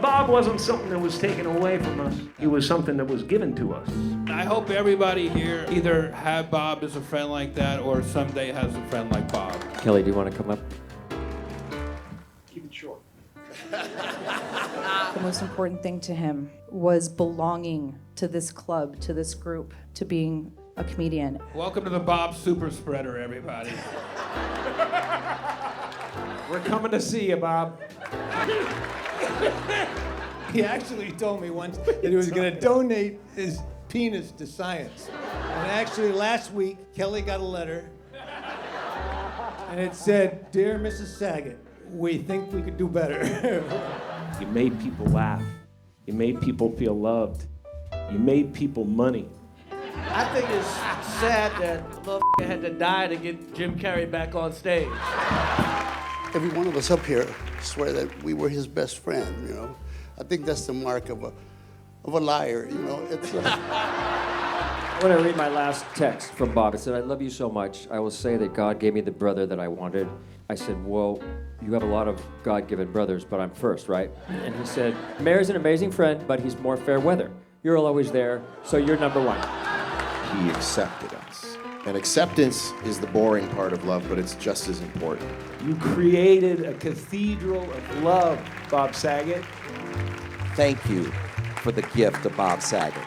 Bob wasn't something that was taken away from us. He was something that was given to us. I hope everybody here either had Bob as a friend like that or someday has a friend like Bob. Kelly, do you want to come up? Keep it short. the most important thing to him was belonging to this club, to this group, to being a comedian. Welcome to the Bob Super Spreader, everybody. We're coming to see you, Bob. He actually told me once that he was going to donate his penis to science. And actually, last week, Kelly got a letter. And it said, Dear Mrs. Saget, we think we could do better. You made people laugh. You made people feel loved. You made people money. I think it's sad that the motherfucker had to die to get Jim Carrey back on stage. Every one of us up here swear that we were his best friend, you know. I think that's the mark of a, of a liar, you know. It's, uh, I want to read my last text from Bob. It said, I love you so much. I will say that God gave me the brother that I wanted. I said, Well, you have a lot of God given brothers, but I'm first, right? And he said, Mayor's an amazing friend, but he's more fair weather. You're always there, so you're number one. He accepted us. And acceptance is the boring part of love, but it's just as important. You created a cathedral of love, Bob Saget. Thank you for the gift of Bob Saget.